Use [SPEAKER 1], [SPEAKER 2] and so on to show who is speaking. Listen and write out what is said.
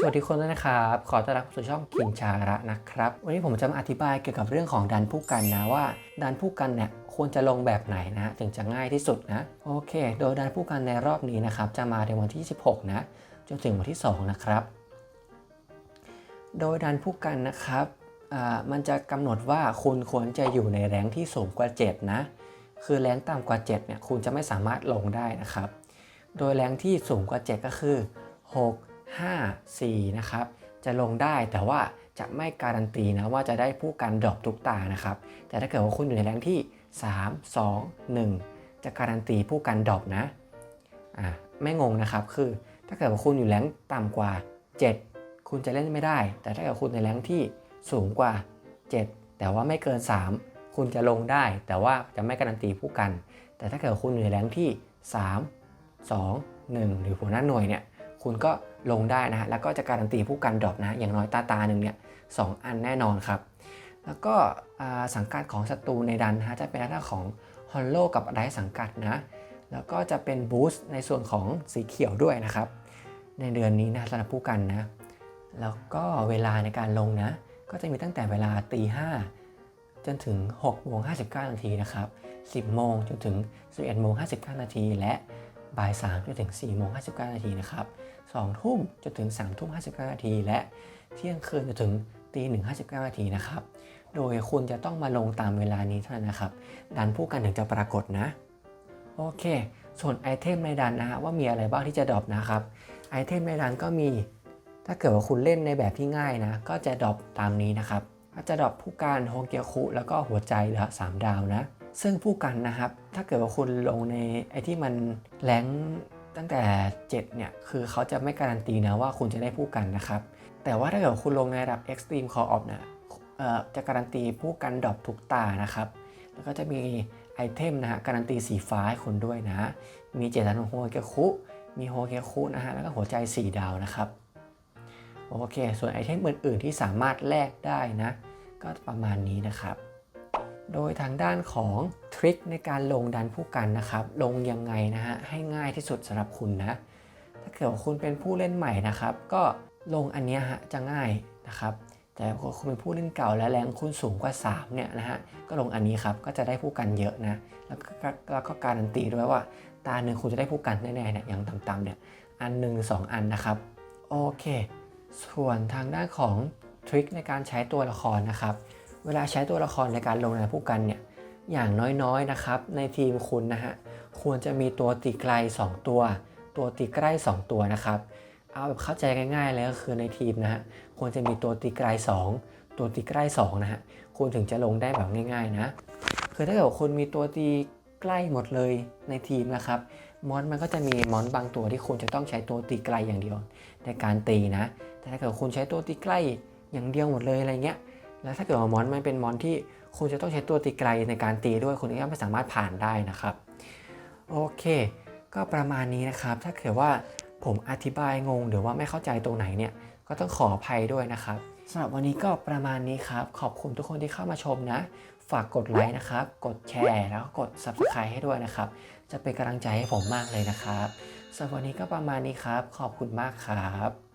[SPEAKER 1] สวัสดีคนด้วยนะครับ ขอต้อนรับสู่ช่องกินชาระนะครับ วันนี้ผมจะมาอธิบายเกี่ยวกับเรื่องของดันผู้กันนะว่า ดันผู้กันเนี่ยควรจะลงแบบไหนนะถึงจะง่ายที่สุดนะโอเค โดยดันผู้กันในรอบนี้นะครับจะมาในวันที่ 16 นะจนถึงวันที่ 2 นะครับ โดยดันผู้กันนะครับมันจะกำหนดว่าคุณควรจะอยู่ในแรงที่สูงกว่า 7 นะ คือแรงต่ำกว่า 7 เนี่ยคุณจะไม่สามารถลงได้นะครับ โดยแรงที่สูงกว่า 7 ก็คือ 6 5 4 นะครับ จะลงได้แต่ว่าจะไม่การันตีนะว่าจะได้ผู้กันดรอปทุกตานะครับ แต่ถ้าเกิดว่าคุณอยู่ในแรงที่ 3 2 1 จะการันตีผู้กันดรอปนะอ่าไม่งงนะครับคือถ้าเกิดว่าคุณอยู่แรงต่ำกว่า 7 คุณจะเล่นไม่ได้ แต่ถ้าเกิดคุณในแรงที่สูงกว่า 7 แต่ว่าไม่เกิน 3 คุณจะลงได้ แต่ว่าจะไม่การันตีผู้กัน แต่ถ้าเกิดคุณอยู่ในแรงที่ 3 2 1 หรือหัวหน้าหน่วยเนี่ย คุณก็ลงได้นะฮะแล้วก็จะการันตีผู้กันดรอปนะอย่างน้อยตาตาหนึ่งเนี่ยสองอันแน่นอนครับ แล้วก็สังกัดของศัตรูในดันนะฮะจะเป็นหน้าของฮอลโลกับไดสังกัดนะแล้วก็จะเป็นบูสต์ในส่วนของสีเขียวด้วยนะครับ ในเดือนนี้นะสำหรับผู้กันนะ แล้วก็เวลาในการลงนะ ก็จะมีตั้งแต่เวลาตีห้าจนถึง6โมง59 นาทีนะครับ 10 โมงจนถึง 11โมง59 นาที และ บ่าย3จนถึง4โมง59นาทีนะครับ2ทุ่มจนถึง3ทุ่ม59นาทีและเที่ยงคืนจนถึงตี1 59นาทีนะครับ โดยคุณจะต้องมาลงตามเวลานี้เท่านั้นนะครับ ดันผู้กันถึงจะปรากฏนะ โอเค ส่วนไอเทมในดันนะฮะว่ามีอะไรบ้างที่จะดรอปนะครับ ไอเทมในดันก็มี ถ้าเกิดว่าคุณเล่นในแบบที่ง่ายนะ ก็จะดรอปตามนี้นะครับ ก็จะดรอปผู้การโฮเกียคุแล้วก็หัวใจเหลือสามดาวนะ ซึ่งผู้กันนะครับ ถ้าเกิดว่าคุณลงในไอที่มันแรงตั้งแต่ 7 เนี่ย คือเขาจะไม่การันตีนะว่าคุณจะได้ผู้กันนะครับ แต่ว่าถ้าเกิดคุณลงในระดับ Extreme Call Off เนี่ยเอ่อจะการันตีผู้กันดรอปทุกตานะครับ แล้วก็จะมีไอเทมนะฮะการันตีสีฟ้าให้คุณด้วยนะ มีเจตันโฮเกคุ มีโฮเกคุนะฮะ แล้วก็หัวใจ 4 ดาวนะครับ โอเค ส่วนไอเทมอื่น ๆ ที่สามารถแลกได้นะ ก็ประมาณนี้นะครับ โดยทางด้านของทริคในการลงดันผู้กันนะครับ ลงยังไงนะฮะให้ง่ายที่สุดสำหรับคุณนะ ถ้าเกิดว่าคุณเป็นผู้เล่นใหม่นะครับ ก็ลงอันนี้ฮะจะง่ายนะครับ แต่ถ้าคุณเป็นผู้เล่นเก่าและแรงคุณสูงกว่า 3 เนี่ยนะฮะก็ลงอันนี้ครับก็จะได้ผู้กันเยอะนะแล้วก็แล้วก็การันตีด้วยว่า ตาหนึ่งคุณจะได้ผู้กันแน่ๆเนี่ยอย่างต่ำๆเนี่ยอันหนึ่งสองอันนะครับโอเค ส่วนทางด้านของทริคในการใช้ตัวละครนะครับ เวลาใช้ตัวละครในการลงในผู้กันเนี่ยอย่างน้อยๆนะครับในทีมคุณนะฮะควรจะมีตัวตีไกล 2 ตัว ตัวตีใกล้ 2 ตัวนะครับเอาแบบเข้าใจง่ายๆเลยก็คือในทีมนะฮะควรจะมีตัวตีไกล 2 ตัวตีใกล้2นะฮะคุณถึงจะลงได้แบบง่ายๆนะคือถ้าเกิดคุณมีตัวตีใกล้หมดเลยในทีมนะครับมอนมันก็จะมีมอนบางตัวที่คุณจะต้องใช้ตัวตีไกลอย่างเดียวในการตีนะ แต่ถ้าเกิดคุณใช้ตัวตีใกล้อย่างเดียวหมดเลยอะไรเงี้ย แล้วถ้าเกิดว่ามอนมันเป็นมอนที่คุณจะต้องใช้ตัวตีไกลในการตีด้วยคุณก็ไม่สามารถผ่านได้นะครับ โอเค ก็ประมาณนี้นะครับ ถ้าเกิดว่าผมอธิบายงงหรือว่าไม่เข้าใจตรงไหนเนี่ยก็ต้องขออภัยด้วยนะครับสำหรับวันนี้ก็ประมาณนี้ครับ ขอบคุณทุกคนที่เข้ามาชมนะ ฝากกดไลค์นะครับ กดแชร์แล้วก็กด Subscribe ให้ด้วยนะครับ จะเป็นกำลังใจให้ผมมากเลยนะครับสำหรับวันนี้ก็ประมาณนี้ครับ ขอบคุณมากครับ